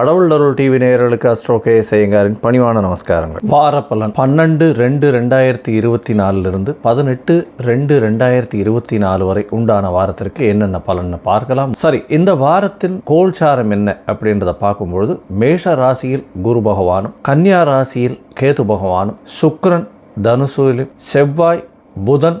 கடவுள் அருள் டிவி நேயர்களுக்கு அஸ்ட்ரோ கே பணிவான நமஸ்காரங்கள். வார பலன். பன்னெண்டு ரெண்டு ரெண்டாயிரத்தி இருபத்தி நாலுலேருந்து பதினெட்டு ரெண்டு ரெண்டாயிரத்தி இருபத்தி நாலு வரை உண்டான வாரத்திற்கு என்னென்ன பலன்னு பார்க்கலாம். சரி இந்த வாரத்தின் கோல்சாரம் என்ன அப்படின்றத பார்க்கும்பொழுது மேஷ ராசியில் குரு பகவானும் கன்னியா ராசியில் கேது பகவானும் சுக்ரன் தனுசூலில் செவ்வாய் புதன்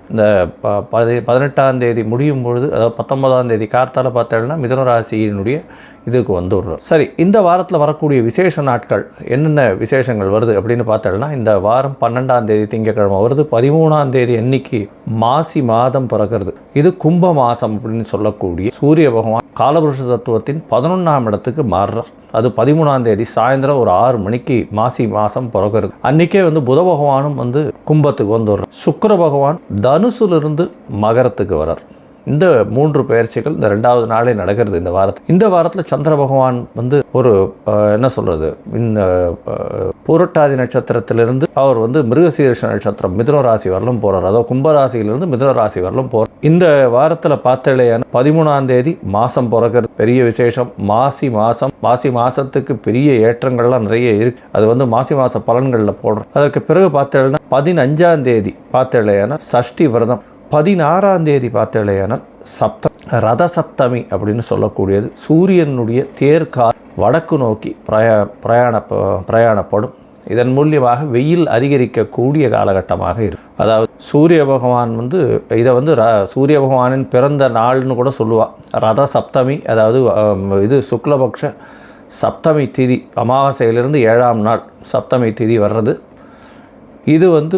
இந்த ப- பதி பதினெட்டாம் தேதி முடியும் பொழுது அதாவது பத்தொன்பதாம் தேதி கார்த்தால பார்த்தேன்னா மிதன ராசியினுடைய இதுக்கு வந்துடுறோம் சரி இந்த வாரத்தில் வரக்கூடிய விசேஷ நாட்கள் என்னென்ன விசேஷங்கள் வருது அப்படின்னு பார்த்தோம்னா இந்த வாரம் பன்னெண்டாம் தேதி திங்கக்கிழமை வருது. பதிமூணாம் தேதி அன்னைக்கு மாசி மாதம் பிறக்கிறது. இது கும்ப மாதம் அப்படின்னு சொல்லக்கூடிய சூரிய பகவான் காலபுருஷ தத்துவத்தின் பதினொன்றாம் இடத்துக்கு மாறுறார். அது பதிமூணாம் தேதி சாயந்தரம் ஒரு ஆறு மணிக்கு மாசி மாதம் பிறக்கிறது. அன்றைக்கே வந்து புத பகவானும் வந்து கும்பத்துக்கு வந்துடுறார். சுக்கர பகவான் தனுசுலிருந்து மகரத்துக்கு வரார். இந்த மூன்று பயிற்சிகள் இந்த ரெண்டாவது நாளே நடக்கிறது இந்த வாரத்தில். இந்த வாரத்தில் சந்திர பகவான் வந்து ஒரு என்ன சொல்கிறது இந்த புரட்டாதி பூரட்டாதி நட்சத்திரத்திலிருந்து அவர் வந்து மிருகசீரிஷ நட்சத்திரம் மிதுன ராசி வரலும் போகிறார் அதாவது கும்பராசியிலிருந்து மிதுன ராசி வரலும் போகிறார் இந்த வாரத்தில் பார்த்தலையான பதிமூணாம் தேதி மாதம் பிறக்கிறது. பெரிய விசேஷம். மாசி மாதம் மாசி மாதத்துக்கு பெரிய ஏற்றங்கள்லாம் நிறைய இருக்குது அது வந்து மாசி மாத பலன்களில் போடுறோம். அதற்கு பிறகு பார்த்தேன்னா பதினஞ்சாம் தேதி பார்த்தலையான சஷ்டி விரதம். பதினாறாம் தேதி பார்த்தலையானால் சப்த ரத சப்தமி அப்படின்னு சொல்லக்கூடியது. சூரியனுடைய தேர்கால் வடக்கு நோக்கி பிரயா பிரயாண பிரயாணப்படும். இதன் மூலியமாக வெயில் அதிகரிக்கக்கூடிய காலகட்டமாக இருக்கும். அதாவது சூரிய பகவான் வந்து இதை வந்து ர சூரிய பகவானின் பிறந்த நாள்னு கூட சொல்லுவாள் ரத சப்தமி அதாவது இது சுக்லபக்ஷ சப்தமி திதி அமாவாசையிலிருந்து ஏழாம் நாள் சப்தமி திதி வர்றது. இது வந்து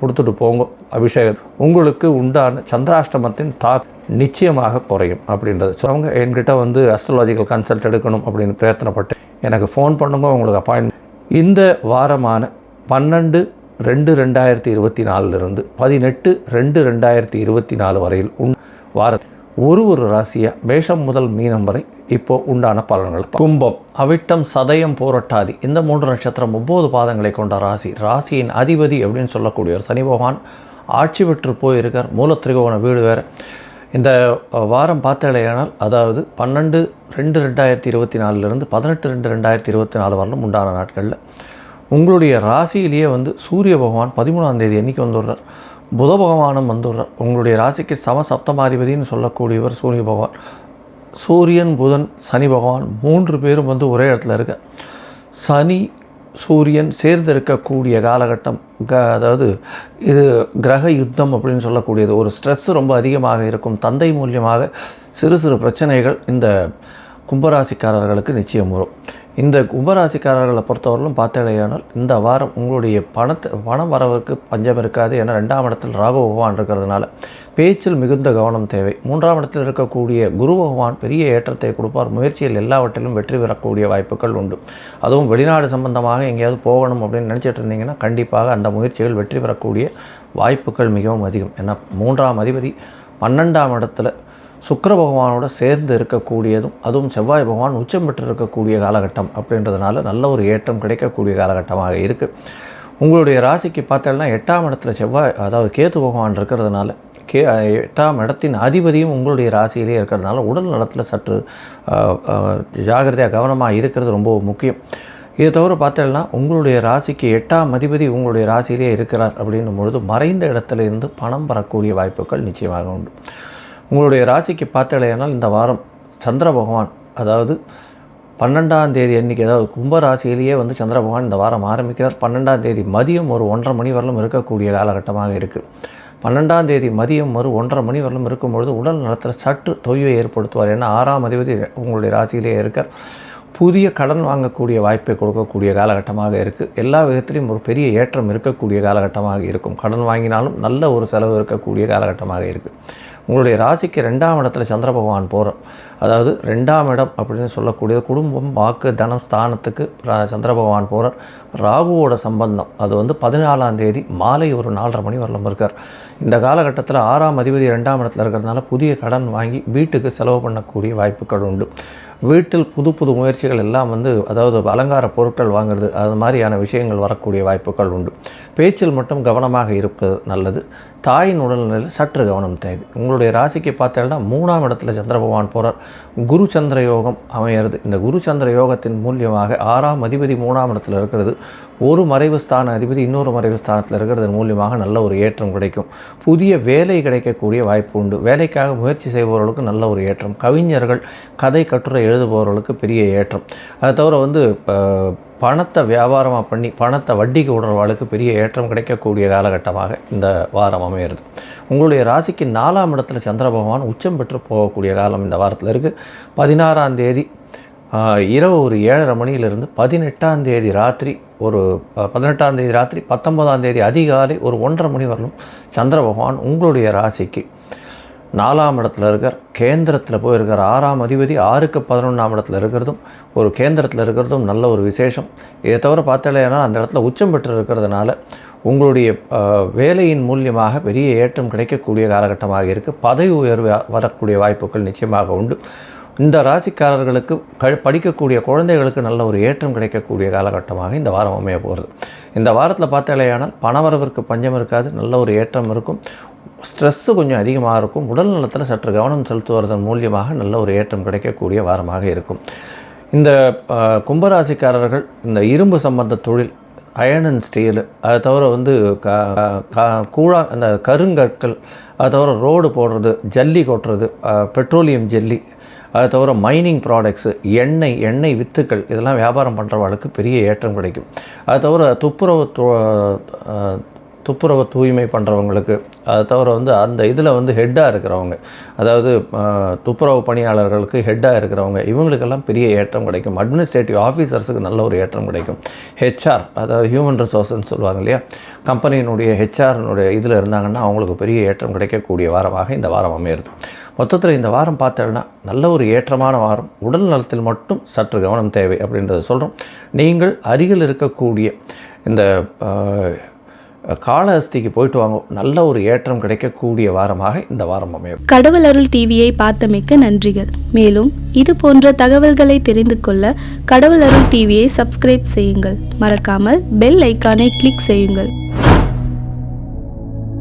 கொடுத்துட்டு போங்க அபிஷேகம். உங்களுக்கு உண்டான சந்திராஷ்டமத்தின் தா நிச்சயமாக குறையும் அப்படின்றது. ஸோ அவங்க என்கிட்ட வந்து அஸ்ட்ராலாஜிக்கல் கன்சல்ட் எடுக்கணும் அப்படின்னு பிரயத்தனப்பட்டு எனக்கு ஃபோன் பண்ணுங்க உங்களுக்கு அப்பாயின்மெண்ட் இந்த வாரமான பன்னெண்டு ரெண்டு ரெண்டாயிரத்தி இருபத்தி நாலுலேருந்து பதினெட்டு ரெண்டு ரெண்டாயிரத்தி இருபத்தி நாலு வரையில் உன் வார ஒரு ஒரு ராசியாக மேஷம் முதல் மீனம் வரை இப்போ உண்டான பலன்கள் கும்பம் அவிட்டம் சதயம் போரட்டாதி இந்த மூன்று நட்சத்திரம் ஒவ்வொரு பாதங்களை கொண்ட ராசி. ராசியின் அதிபதி அப்படின்னு சொல்லக்கூடியவர் சனி பகவான் ஆட்சி பெற்று போயிருக்கார். மூலத்திரிகோண வீடு வேறு. இந்த வாரம் பார்த்தாலேயானால் அதாவது பன்னெண்டு ரெண்டு ரெண்டாயிரத்தி இருபத்தி நாலுலேருந்து பதினெட்டு ரெண்டு ரெண்டாயிரத்தி இருபத்தி நாலு வரலும் உண்டான நாட்களில் உங்களுடைய ராசியிலேயே வந்து சூரிய பகவான் பதிமூணாம் தேதி அன்னைக்கு வந்துடுறார் புத பகவானும் வந்துடுறார் உங்களுடைய ராசிக்கு சம சப்தமாதிபதினு சொல்லக்கூடியவர் சூரிய பகவான். சூரியன் புதன் சனி பகவான் மூன்று பேரும் வந்து ஒரே இடத்துல இருக்க. சனி சூரியன் சேர்ந்து இருக்கக்கூடிய காலகட்டம் க அதாவது இது கிரக யுத்தம் அப்படின்னு சொல்லக்கூடியது. ஒரு ஸ்ட்ரெஸ் ரொம்ப அதிகமாக இருக்கும். தந்தை மூலியமாக சிறு சிறு பிரச்சனைகள் இந்த கும்பராசிக்காரர்களுக்கு நிச்சயம் வரும். இந்த கும்பராசிக்காரர்களை பொறுத்தவரையிலும் பார்த்தேனால் இந்த வாரம் உங்களுடைய பணத்தை பணம் வரவுக்கு பஞ்சம் இருக்காது ஏன்னா ரெண்டாம் இடத்தில் ராகு பகவான் இருக்கிறதுனால பேச்சில் மிகுந்த கவனம் தேவை. மூன்றாம் இடத்தில் இருக்கக்கூடிய குரு பகவான் பெரிய ஏற்றத்தை கொடுப்பார். முயற்சியில் எல்லாவற்றிலும் வெற்றி பெறக்கூடிய வாய்ப்புகள் உண்டு. அதுவும் வெளிநாடு சம்பந்தமாக எங்கேயாவது போகணும் அப்படின்னு நினச்சிட்டு இருந்தீங்கன்னா கண்டிப்பாக அந்த முயற்சிகள் வெற்றி பெறக்கூடிய வாய்ப்புகள் மிகவும் அதிகம். ஏன்னா மூன்றாம் அதிபதி பன்னெண்டாம் இடத்துல சுக்கர பகவானோட சேர்ந்து இருக்கக்கூடியதும் அதுவும் செவ்வாய் பகவான் உச்சம் பெற்று இருக்கக்கூடிய காலகட்டம் அப்படின்றதுனால நல்ல ஒரு ஏற்றம் கிடைக்கக்கூடிய காலகட்டமாக இருக்குது உங்களுடைய ராசிக்கு பார்த்தோம்னா எட்டாம் இடத்துல செவ்வாய் அதாவது கேத்து பகவான் இருக்கிறதுனால கே எட்டாம் இடத்தின் அதிபதியும் உங்களுடைய ராசியிலே இருக்கிறதுனால உடல் நலத்தில் சற்று ஜாகிரதையாக கவனமாக இருக்கிறது ரொம்ப முக்கியம். இதை தவிர பார்த்தோம்னா உங்களுடைய ராசிக்கு எட்டாம் அதிபதி உங்களுடைய ராசியிலே இருக்கிறார் அப்படின்னும் பொழுது மறைந்த இடத்துல இருந்து பணம் வரக்கூடிய வாய்ப்புகள் நிச்சயமாக உண்டு. உங்களுடைய ராசிக்கு பார்த்தலையானால் இந்த வாரம் சந்திர பகவான் அதாவது பன்னெண்டாம் தேதி அன்றைக்கி அதாவது கும்ப ராசியிலேயே வந்து சந்திர பகவான் இந்த வாரம் ஆரம்பிக்கிறார். பன்னெண்டாம் தேதி மதியம் ஒரு ஒன்றரை மணி வரலும் இருக்கக்கூடிய காலகட்டமாக இருக்குது பன்னெண்டாம் தேதி மதியம் ஒரு ஒன்றரை மணி வரலும் இருக்கும்பொழுது உடல் நலத்தில் சற்று தொய்வை ஏற்படுத்துவார். ஏன்னா ஆறாம் அதிபதி உங்களுடைய ராசியிலே இருக்கார். புதிய கடன் வாங்கக்கூடிய வாய்ப்பை கொடுக்கக்கூடிய காலகட்டமாக இருக்குது எல்லா விதத்திலையும் ஒரு பெரிய ஏற்றம் இருக்கக்கூடிய காலகட்டமாக இருக்கும். கடன் வாங்கினாலும் நல்ல ஒரு செலவு இருக்கக்கூடிய காலகட்டமாக இருக்குது உங்களுடைய ராசிக்கு ரெண்டாம் இடத்துல சந்திர பகவான் போகிறார் அதாவது ரெண்டாம் இடம் அப்படின்னு சொல்லக்கூடிய குடும்பம் வாக்கு தனம் ஸ்தானத்துக்கு சந்திர பகவான் போகிறார் ராகுவோட சம்பந்தம் அது வந்து பதினாலாம் தேதி மாலை ஒரு நாலரை மணி வரலாம் இருக்கார். இந்த காலகட்டத்தில் ஆறாம் அதிபதி ரெண்டாம் இடத்துல இருக்கிறதுனால புதிய கடன் வாங்கி வீட்டுக்கு செலவு பண்ணக்கூடிய வாய்ப்புகள் உண்டு. வீட்டில் புது புது முயற்சிகள் எல்லாம் வந்து அதாவது அலங்கார பொருட்கள் வாங்குறது அது மாதிரியான விஷயங்கள் வரக்கூடிய வாய்ப்புகள் உண்டு. பேச்சில் மட்டும் கவனமாக இருப்பது நல்லது. தாயின் உடல்நிலையில் சற்று கவனம் தேவை. உங்களுடைய ராசிக்கு பார்த்தேன்னா மூணாம் இடத்துல சந்திர பகவான் போகிறார் குரு சந்திர யோகம் அமையிறது. இந்த குரு சந்திர யோகத்தின் மூலியமாக ஆறாம் அதிபதி மூணாம் இடத்துல இருக்கிறது. ஒரு மறைவு ஸ்தான அதிபதி இன்னொரு மறைவு ஸ்தானத்தில் இருக்கிறது மூலியமாக நல்ல ஒரு ஏற்றம் கிடைக்கும். புதிய வேலை கிடைக்கக்கூடிய வாய்ப்பு உண்டு. வேலைக்காக முயற்சி செய்பவர்களுக்கு நல்ல ஒரு ஏற்றம். கவிஞர்கள் கதை கட்டுரை எழுதுபவர்களுக்கு பெரிய ஏற்றம். அதை தவிர வந்து பணத்தை வியாபாரமாக பண்ணி பணத்தை வட்டிக்கு விடுறவாளுக்கு பெரிய ஏற்றம் கிடைக்கக்கூடிய காலகட்டமாக இந்த வாரம் அமையிறது. உங்களுடைய ராசிக்கு நாலாம் இடத்துல சந்திர பகவான் உச்சம் பெற்று போகக்கூடிய காலம் இந்த வாரத்தில் இருக்குது பதினாறாம் தேதி இரவு ஒரு ஏழரை மணியிலிருந்து பதினெட்டாம் தேதி ராத்திரி ஒரு பதினெட்டாம் தேதி ராத்திரி பத்தொன்பதாம் தேதி அதிகாலை ஒரு ஒன்றரை மணி வரலும் சந்திர பகவான் உங்களுடைய ராசிக்கு நாலாம் இடத்துல இருக்கார் கேந்திரத்தில் போயிருக்கார். ஆறாம் அதிபதி ஆறுக்கு பதினொன்றாம் இடத்துல இருக்கிறதும் ஒரு கேந்திரத்தில் இருக்கிறதும் நல்ல ஒரு விசேஷம். இதை தவிர பார்த்தாலேனா அந்த இடத்துல உச்சம் பெற்று இருக்கிறதுனால உங்களுடைய வேலையின் மூலியமாக பெரிய ஏற்றம் கிடைக்கக்கூடிய காலகட்டமாக இருக்குது பதவி உயர்வு வரக்கூடிய வாய்ப்புகள் நிச்சயமாக உண்டு. இந்த ராசிக்காரர்களுக்கு க படிக்கக்கூடிய குழந்தைகளுக்கு நல்ல ஒரு ஏற்றம் கிடைக்கக்கூடிய காலகட்டமாக இந்த வாரம் அமைய போகிறது இந்த வாரத்தில் பார்த்தாலேயானால் பணவரவிற்கு பஞ்சம் இருக்காது நல்ல ஒரு ஏற்றம் இருக்கும். ஸ்ட்ரெஸ்ஸு கொஞ்சம் அதிகமாக இருக்கும். உடல் நலத்தில் சற்று கவனம் செலுத்துவதன் மூலியமாக நல்ல ஒரு ஏற்றம் கிடைக்கக்கூடிய வாரமாக இருக்கும். இந்த கும்பராசிக்காரர்கள் இந்த இரும்பு சம்பந்த தொழில் அயன் அண்ட் ஸ்டீலு அதை தவிர வந்து க கூழா அந்த கருங்கற்கள் அதை தவிர ரோடு போடுறது ஜல்லி கொட்டுறது பெட்ரோலியம் ஜல்லி அதை தவிர மைனிங் ப்ராடக்ட்ஸு எண்ணெய் எண்ணெய் வித்துக்கள் இதெல்லாம் வியாபாரம் பண்ணுறவர்களுக்கு பெரிய ஏற்றம் கிடைக்கும். அதை தவிர துப்புரவு துப்புரவு தூய்மை பண்ணுறவங்களுக்கு அதை தவிர வந்து அந்த இதில் வந்து ஹெட்டாக இருக்கிறவங்க அதாவது துப்புரவு பணியாளர்களுக்கு ஹெட்டாக இருக்கிறவங்க இவங்களுக்கெல்லாம் பெரிய ஏற்றம் கிடைக்கும். அட்மினிஸ்ட்ரேட்டிவ் ஆஃபீஸர்ஸுக்கு நல்ல ஒரு ஏற்றம் கிடைக்கும். ஹெச்ஆர் அதாவது ஹியூமன் ரிசோர்ஸ்ன்னு சொல்லுவாங்க இல்லையா? கம்பெனியினுடைய ஹெச்ஆர்னுடைய இதில் இருந்தாங்கன்னா அவங்களுக்கு பெரிய ஏற்றம் கிடைக்கக்கூடிய வாரமாக இந்த வாரம் அமையிறது. மொத்தத்தில் இந்த வாரம் பார்த்தோன்னா நல்ல ஒரு ஏற்றமான வாரம். உடல் நலத்தில் மட்டும் சற்று கவனம் தேவை அப்படின்றத சொல்கிறோம் நீங்கள் அருகில் இருக்கக்கூடிய இந்த காலஹஸ்திக்கு போயிட்டு வாங்க. நல்ல ஒரு ஏற்றம் கிடைக்கக்கூடிய வாரமாக இந்த வாரம் அமையும். கடவுள் அருள் டிவியை பார்த்தமைக்க நன்றிகள். மேலும் இது போன்ற தகவல்களை தெரிந்து கொள்ள கடவுள் அருள் டிவியை சப்ஸ்கிரைப் செய்யுங்கள். மறக்காமல் பெல் ஐக்கானை கிளிக் செய்யுங்கள்.